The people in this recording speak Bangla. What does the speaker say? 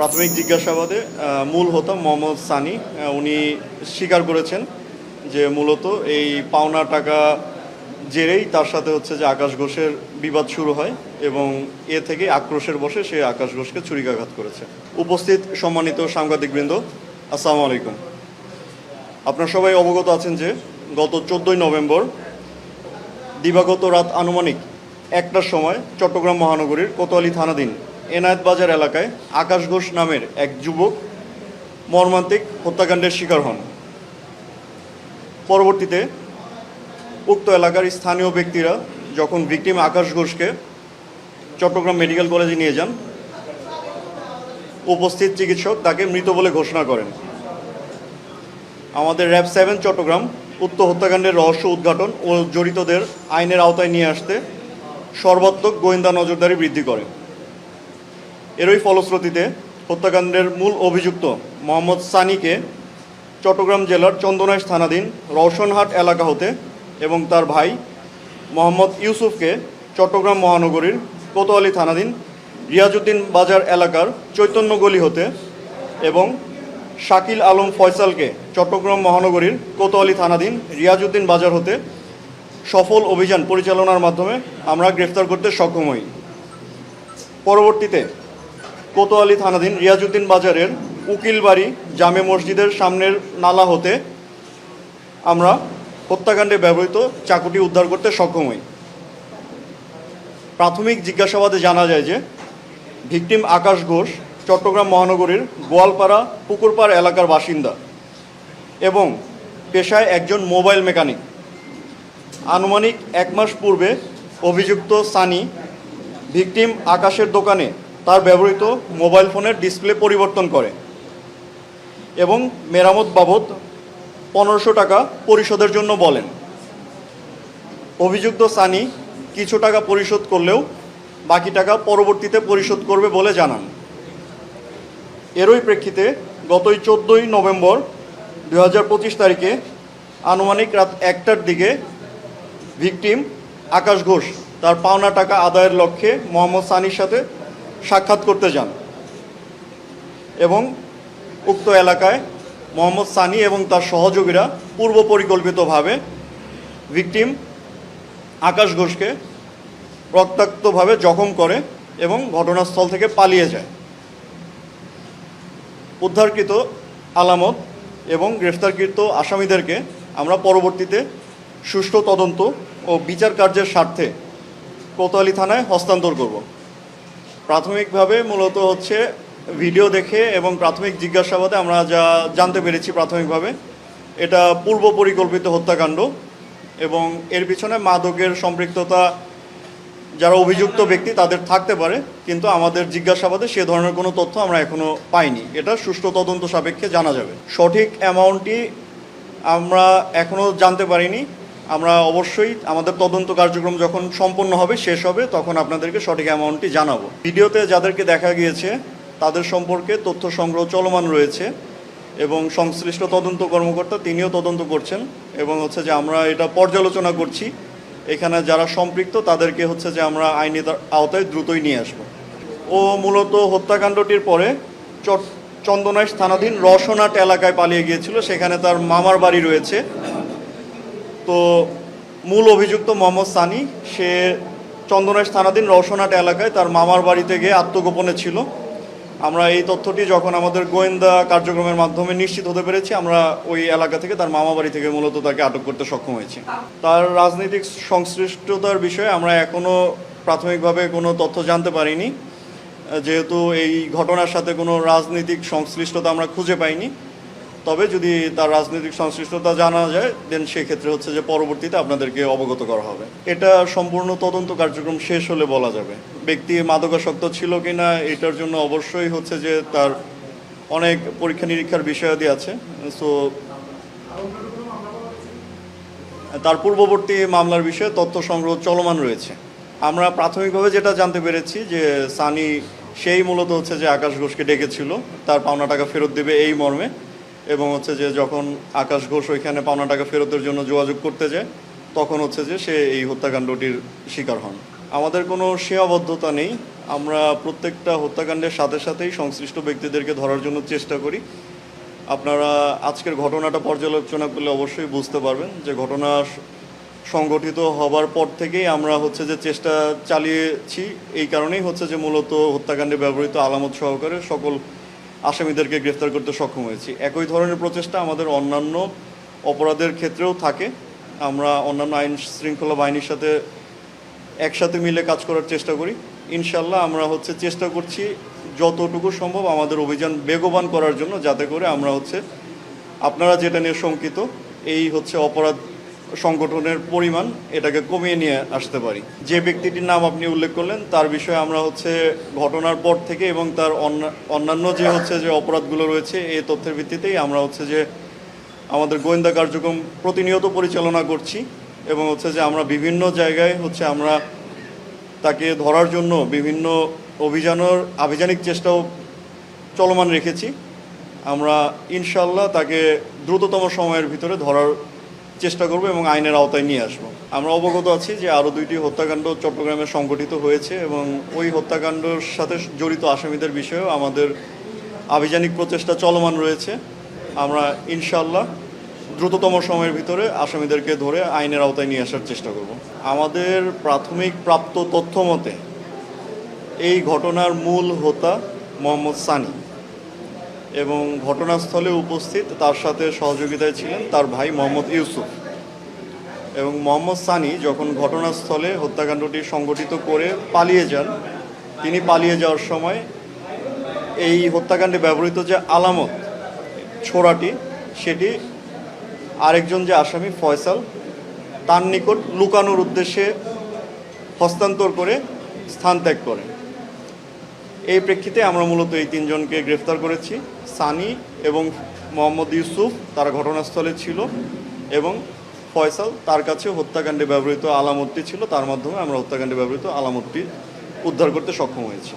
প্রাথমিক জিজ্ঞাসাবাদে মূল হোতা মোহাম্মদ সানি। উনি স্বীকার করেছেন যে মূলত এই পাওনা টাকা জেরেই তার সাথে হচ্ছে যে আকাশ ঘোষের বিবাদ শুরু হয় এবং এ থেকে আক্রোশের বসে সে আকাশ ঘোষকে ছুরিকাঘাত করেছে। উপস্থিত সম্মানিত সাংবাদিকবৃন্দ, আসসালামু আলাইকুম। আপনার সবাই অবগত আছেন যে গত চোদ্দোই নভেম্বর, দিবাগত রাত আনুমানিক একটার সময় চট্টগ্রাম মহানগরীর কোতোয়ালি থানাধীন এনায়েত বাজার এলাকায় আকাশ ঘোষ নামের এক যুবক মর্মান্তিক হত্যাকাণ্ডের শিকার হন। পরবর্তীতে উক্ত এলাকার স্থানীয় ব্যক্তিরা যখন ভিকটিম আকাশ ঘোষকে চট্টগ্রাম মেডিকেল কলেজে নিয়ে যান, উপস্থিত চিকিৎসক তাকে মৃত বলে ঘোষণা করেন। আমাদের র্যাব সেভেন চট্টগ্রাম উক্ত হত্যাকাণ্ডের রহস্য উদ্ঘাটন ও জড়িতদের আইনের আওতায় নিয়ে আসতে সর্বাত্মক গোয়েন্দা নজরদারি বৃদ্ধি করে। এরই ফলশ্রুতিতে হত্যাকাণ্ডের মূল অভিযুক্ত মোহাম্মদ সানিকে চট্টগ্রাম জেলার চন্দনাইশ থানাধীন রওশনহাট এলাকা হতে এবং তার ভাই মোহাম্মদ ইউসুফকে চট্টগ্রাম মহানগরীর কোতোয়ালি থানাধীন রিয়াজউদ্দিন বাজার এলাকার চৈতন্য গলি হতে এবং শাকিল আলম ফয়সালকে চট্টগ্রাম মহানগরীর কোতোয়ালি থানাধীন রিয়াজউদ্দিন বাজার হতে সফল অভিযান পরিচালনার মাধ্যমে আমরা গ্রেফতার করতে সক্ষম হই। পরবর্তীতে কোতোয়ালি থানাধীন রিয়াজউদ্দিন বাজারের উকিলবাড়ি জামে মসজিদের সামনের নালা হতে আমরা হত্যাকাণ্ডে ব্যবহৃত চাকুটি উদ্ধার করতে সক্ষম হই। প্রাথমিক জিজ্ঞাসাবাদে জানা যায় যে, ভিকটিম আকাশ ঘোষ চট্টগ্রাম মহানগরীর গোয়ালপাড়া পুকুরপাড় এলাকার বাসিন্দা এবং পেশায় একজন মোবাইল মেকানিক। আনুমানিক এক মাস পূর্বে অভিযুক্ত সানি ভিকটিম আকাশের দোকানে তার ব্যবহৃত মোবাইল ফোনের ডিসপ্লে পরিবর্তন করে এবং মেরামত বাবদ পনেরোশো টাকা পরিশোধের জন্য বলেন। অভিযুক্ত সানি কিছু টাকা পরিশোধ করলেও বাকি টাকা পরবর্তীতে পরিশোধ করবে বলে জানান। এরই প্রেক্ষিতে গতই চোদ্দোই নভেম্বর দু হাজার পঁচিশ তারিখে আনুমানিক রাত একটার দিকে ভিকটিম আকাশ ঘোষ তার পাওনা টাকা আদায়ের লক্ষ্যে মোহাম্মদ সানির সাথে সাক্ষাৎ করতে যান। এবং উক্ত এলাকায় মোহাম্মদ সানি এবং তার সহযোগীরা পূর্ব পরিকল্পিতভাবে ভিকটিম আকাশ ঘোষকে রক্তাক্তভাবে জখম করে এবং ঘটনাস্থল থেকে পালিয়ে যায়। উদ্ধারকৃত আলামত এবং গ্রেফতারকৃত আসামিদেরকে আমরা পরবর্তীতে সুষ্ঠু তদন্ত ও বিচার কার্যের স্বার্থে কোতোয়ালি থানায় হস্তান্তর করব। প্রাথমিকভাবে মূলত হচ্ছে ভিডিও দেখে এবং প্রাথমিক জিজ্ঞাসাবাদে আমরা যা জানতে পেরেছি প্রাথমিকভাবে, এটা পূর্ব পরিকল্পিত হত্যাকাণ্ড এবং এর পিছনে মাদকের সম্পৃক্ততা, যারা অভিযুক্ত ব্যক্তি তাদের থাকতে পারে, কিন্তু আমাদের জিজ্ঞাসাবাদে সে ধরনের কোনো তথ্য আমরা এখনও পাইনি। এটা সুষ্ঠু তদন্ত সাপেক্ষে জানা যাবে। সঠিক অ্যামাউন্টটি আমরা এখনও জানতে পারিনি। আমরা অবশ্যই আমাদের তদন্ত কার্যক্রম যখন সম্পন্ন হবে, শেষ হবে, তখন আপনাদেরকে সঠিক অ্যামাউন্টটি জানাব। ভিডিওতে যাদেরকে দেখা গিয়েছে, তাদের সম্পর্কে তথ্য সংগ্রহ চলমান রয়েছে এবং সংশ্লিষ্ট তদন্ত কর্মকর্তা তিনিও তদন্ত করছেন এবং হচ্ছে যে আমরা এটা পর্যালোচনা করছি। এখানে যারা সম্পৃক্ত, তাদেরকে হচ্ছে যে আমরা আইনি আওতায় দ্রুতই নিয়ে আসব। ও মূলত হত্যাকাণ্ডটির পরে চন্দনাইশ থানাধীন রসনাট এলাকায় পালিয়ে গিয়েছিল। সেখানে তার মামার বাড়ি রয়েছে। তো মূল অভিযুক্ত মোহাম্মদ সানি, সে চন্দনাইশ থানাধীন রওশনাট এলাকায় তার মামার বাড়িতে গিয়ে আত্মগোপনে ছিল। আমরা এই তথ্যটি যখন আমাদের গোয়েন্দা কার্যক্রমের মাধ্যমে নিশ্চিত হতে পেরেছি, আমরা ওই এলাকা থেকে তার মামা বাড়ি থেকে মূলত তাকে আটক করতে সক্ষম হয়েছি। তার রাজনৈতিক সংশ্লিষ্টতার বিষয়ে আমরা এখনও প্রাথমিকভাবে কোনো তথ্য জানতে পারিনি। যেহেতু এই ঘটনার সাথে কোনো রাজনৈতিক সংশ্লিষ্টতা আমরা খুঁজে পাইনি। তবে যদি তার রাজনৈতিক সংশ্লিষ্টতা জানা যায় দেন সেক্ষেত্রে হচ্ছে যে পরবর্তীতে আপনাদেরকে অবগত করা হবে। এটা সম্পূর্ণ তদন্ত কার্যক্রম শেষ হলে বলা যাবে। ব্যক্তি মাদকাসক্ত ছিল কিনা, এটার জন্য অবশ্যই হচ্ছে যে তার অনেক পরীক্ষা নিরীক্ষার বিষয়াদি আছে। সো তার পূর্ববর্তী মামলার বিষয়ে তথ্য সংগ্রহ চলমান রয়েছে। আমরা প্রাথমিকভাবে যেটা জানতে পেরেছি যে সানি সেই মূলত হচ্ছে যে আকাশ ঘোষকে ডেকেছিল, তার পাওনা টাকা ফেরত দেবে এই মর্মে। এবং হচ্ছে যে যখন আকাশ ঘোষ ওইখানে পাওনা টাকা ফেরতের জন্য যোগাযোগ করতে যায়, তখন হচ্ছে যে সে এই হত্যাকাণ্ডটির শিকার হন। আমাদের কোনো সীমাবদ্ধতা নেই। আমরা প্রত্যেকটা হত্যাকাণ্ডের সাথে সাথেই সংশ্লিষ্ট ব্যক্তিদেরকে ধরার জন্য চেষ্টা করি। আপনারা আজকের ঘটনাটা পর্যালোচনা করলে অবশ্যই বুঝতে পারবেন যে ঘটনা সংগঠিত হবার পর থেকেই আমরা হচ্ছে যে চেষ্টা চালিয়েছি। এই কারণেই হচ্ছে যে মূলত হত্যাকাণ্ডে ব্যবহৃত আলামত সহকারে সকল আসামিদেরকে গ্রেফতার করতে সক্ষম হয়েছি। একই ধরনের প্রচেষ্টা আমাদের অন্যান্য অপরাধের ক্ষেত্রেও থাকে। আমরা অন্যান্য আইন শৃঙ্খলা বাহিনীর সাথে একসাথে মিলে কাজ করার চেষ্টা করি। ইনশাল্লাহ আমরা হচ্ছে চেষ্টা করছি যতটুকু সম্ভব আমাদের অভিযান বেগবান করার জন্য, যাতে করে আমরা হচ্ছে আপনারা যেটা নিয়ে শঙ্কিত, এই হচ্ছে অপরাধ সংগঠনের পরিমাণ এটাকে কমিয়ে নিয়ে আসতে পারি। যে ব্যক্তিটির নাম আপনি উল্লেখ করলেন, তার বিষয়ে আমরা হচ্ছে ঘটনার পর থেকে এবং তার অন্যান্য যে হচ্ছে যে অপরাধগুলো রয়েছে, এই তথ্যের ভিত্তিতেই আমরা হচ্ছে যে আমাদের গোয়েন্দা কার্যক্রম প্রতিনিয়ত পরিচালনা করছি এবং হচ্ছে যে আমরা বিভিন্ন জায়গায় হচ্ছে আমরা তাকে ধরার জন্য বিভিন্ন অভিযানের আভিযানিক চেষ্টাও চলমান রেখেছি। আমরা ইনশাল্লাহ তাকে দ্রুততম সময়ের ভিতরে ধরার চেষ্টা করব এবং আইনের আওতায় নিয়ে আসব। আমরা অবগত আছি যে আরও দুইটি হত্যাকাণ্ড চট্টগ্রামে সংঘটিত হয়েছে এবং ওই হত্যাকাণ্ডের সাথে জড়িত আসামিদের বিষয়েও আমাদের আভিযানিক প্রচেষ্টা চলমান রয়েছে। আমরা ইনশাল্লাহ দ্রুততম সময়ের ভিতরে আসামিদেরকে ধরে আইনের আওতায় নিয়ে আসার চেষ্টা করব। আমাদের প্রাথমিক প্রাপ্ত তথ্য মতে এই ঘটনার মূল হোতা মোহাম্মদ সানি। এবং ঘটনাস্থলে উপস্থিত তার সাথে সহযোগিতায় ছিলেন তার ভাই মোহাম্মদ ইউসুফ। এবং মোহাম্মদ সানি যখন ঘটনাস্থলে হত্যাকাণ্ডটি সংগঠিত করে পালিয়ে যান, তিনি পালিয়ে যাওয়ার সময় এই হত্যাকাণ্ডে ব্যবহৃত যে আলামত ছোড়াটি, সেটি আরেকজন যে আসামি ফয়সাল, তার নিকট লুকানোর উদ্দেশ্যে হস্তান্তর করে স্থান ত্যাগ করে এই প্রেক্ষিতে আমরা মূলত এই তিনজনকে গ্রেফতার করেছি। সানি এবং মোহাম্মদ ইউসুফ, তারা ঘটনাস্থলে ছিল এবং ফয়সাল তার কাছে হত্যাকাণ্ডে ব্যবহৃত আলামতটি ছিল, তার মাধ্যমে আমরা হত্যাকাণ্ডে ব্যবহৃত আলামতটি উদ্ধার করতে সক্ষম হয়েছি।